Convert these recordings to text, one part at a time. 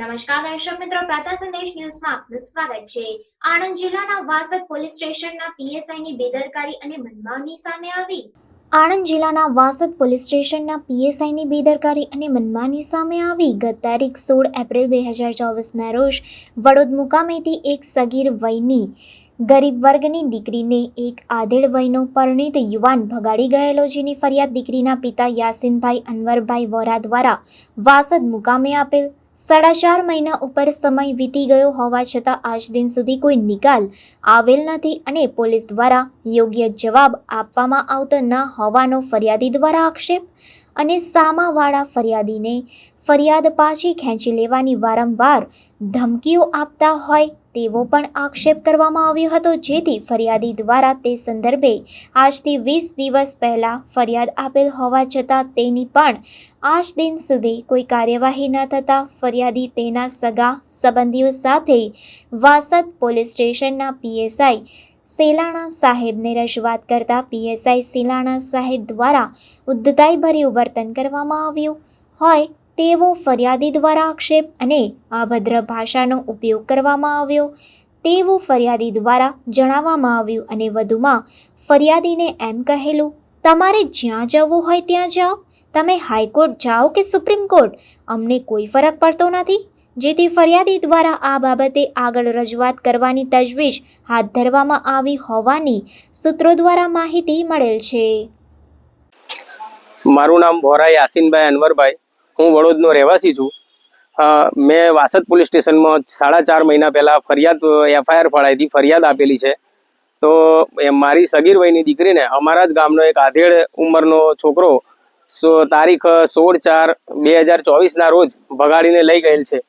નમસ્કાર દર્શક મિત્રો, પ્રાતા સંદેશ ન્યૂઝમાં આપનું સ્વાગત છે. આણંદ જિલ્લાના વાસદ પોલીસ સ્ટેશનના પીએસઆઈની બેદરકારી અને મનમાની સામે આવી. આણંદ જિલ્લાના વાસદ પોલીસ સ્ટેશનના પીએસઆઈની બેદરકારી અને મનમાની સામે આવી. ગત તારીખ સોળ એપ્રિલ બે હજાર ચોવીસના રોજ વડોદ મુકામેથી એક સગીર વયની ગરીબ વર્ગની દીકરીને એક આધેડ વયનો પરિણીત યુવાન ભગાડી ગયેલો, જેની ફરિયાદ દીકરીના પિતા યાસીનભાઈ અનવરભાઈ વોરા દ્વારા વાસદ મુકામે આપેલ સાડા ચાર મહિના ઉપર સમય વીતી ગયો હોવા છતાં આજ દિન સુધી કોઈ નિકાલ આવેલ નથી અને પોલીસ દ્વારા યોગ્ય જવાબ આપવામાં આવતો ન હોવાનો ફરિયાદી દ્વારા આક્ષેપ અને સામાવાળા ફરિયાદીને ફરિયાદ પાછી ખેંચી લેવાની વારંવાર ધમકીઓ આપતા હોય તેવો પણ આક્ષેપ કરવામાં આવ્યો હતો. જેથી ફરિયાદી દ્વારા તે સંદર્ભે આજથી વીસ દિવસ પહેલાં ફરિયાદ આપેલ હોવા છતાં તેની પણ આજ દિન સુધી કોઈ કાર્યવાહી ન થતાં ફરિયાદી તેના સગા સંબંધીઓ સાથે વાસદ પોલીસ સ્ટેશનના પીએસઆઈ સેલાણા સાહેબને રજૂઆત કરતા પીએસઆઈ સેલાણા સાહેબ દ્વારા ઉદ્ધતાઈભર્યું વર્તન કરવામાં આવ્યું હોય તેવો ફરિયાદી દ્વારા આક્ષેપ અને અભદ્ર ભાષાનો ઉપયોગ કરવામાં આવ્યો. તેવું ફરિયાદી દ્વારા જણાવવામાં આવ્યું અને વધુમાં ફરિયાદીને એમ કહેલું, તમારે જ્યાં જવું હોય ત્યાં જાઓ. તમે હાઈકોર્ટ જાઓ કે સુપ્રીમ કોર્ટ? અમને કોઈ ફરક પડતો નથી. જેથી ફરિયાદી દ્વારા આ બાબતે આગળ રજૂઆત કરવાની તજવીજ હાથ ધરવામાં આવી હોવાની સૂત્રો દ્વારા માહિતી મળેલ છે. મારું નામ ભોરા યાસીનભાઈ અનવરભાઈ. હું વડોદનો રહેવાસી છું. મેં વાસદ પોલીસ સ્ટેશનમાં સાડા ચાર મહિના પહેલાં ફરિયાદ, એફઆઈઆર ફળાઈ ફરિયાદ આપેલી છે. તો મારી સગીર વયની દીકરીને અમારા જ ગામનો એક આધેડ ઉંમરનો છોકરો સો, તારીખ સોળ ચાર બે હજાર ચોવીસના રોજ ભગાડીને લઈ ગયેલ છે.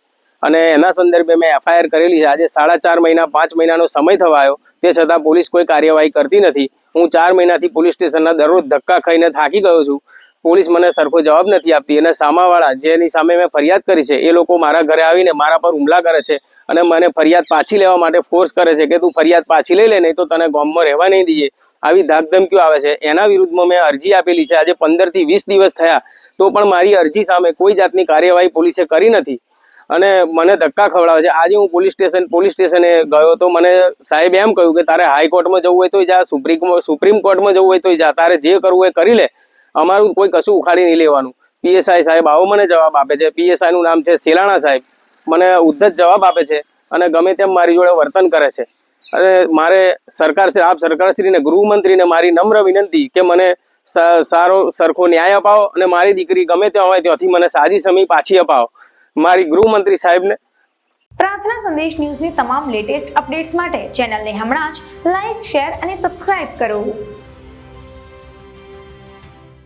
અને એના સંદર્ભે મેં એફઆઈઆર કરેલી છે. આજે સાડા ચાર મહિના, પાંચ મહિનાનો સમય થવા આવ્યો તે છતાં પોલીસ કોઈ કાર્યવાહી કરતી નથી. હું ચાર મહિનાથી પોલીસ સ્ટેશનના દરરોજ ધક્કા ખાઈને થાકી ગયો છું. પોલીસ મને સરખો જવાબ નથી આપતી અને સામાવાળા જેની સામે મેં ફરિયાદ કરી છે એ લોકો મારા ઘરે આવીને મારા પર હુમલા કરે છે અને મને ફરિયાદ પાછી લેવા માટે ફોર્સ કરે છે કે તું ફરિયાદ પાછી લઈ લે, નહીં તો તને ગામમાં રહેવા નહીં દઈએ. આવી ધાકધમકીઓ આવે છે. એના વિરુદ્ધમાં મેં અરજી આપેલી છે. આજે પંદરથી વીસ દિવસ થયા. તો પણ મારી અરજી સામે કોઈ જાતની કાર્યવાહી પોલીસે કરી નથી. અને મને ધક્કા ખવડાવે છે. આજે હું પોલીસ સ્ટેશન, પોલીસ સ્ટેશને ગયો તો મને સાહેબ એમ કહ્યું કે તારે હાઈકોર્ટમાં જવું હોય તો જા, સુપ્રીમ સુપ્રીમ કોર્ટમાં જવું હોય તો જા. તારે જે કરવું એ કરી લે. અમારું કોઈ કશું ઉખાડી નહીં લેવાનું. પીએસઆઈ સાહેબ આવો મને જવાબ આપે છે. પીએસઆઈનું નામ છે સેલાણા સાહેબ. મને ઉદ્ધત જવાબ આપે છે અને ગમે તેમ મારી જોડે વર્તન કરે છે. અને મારે સરકાર આપ સરકારશ્રીને, ગૃહમંત્રીને મારી નમ્ર વિનંતી કે મને સારો, સરખો ન્યાય અપાવો અને મારી દીકરી ગમે ત્યાં હોય ત્યાંથી મને સાજી સમય પાછી અપાવો. મારી ગૃહમંત્રી સાહેબને પ્રાર્થના સંદેશ ન્યૂઝની તમામ લેટેસ્ટ અપડેટ્સ માટે ચેનલને હમણાં જ લાઈક શેર અને સબસ્ક્રાઇબ કરો.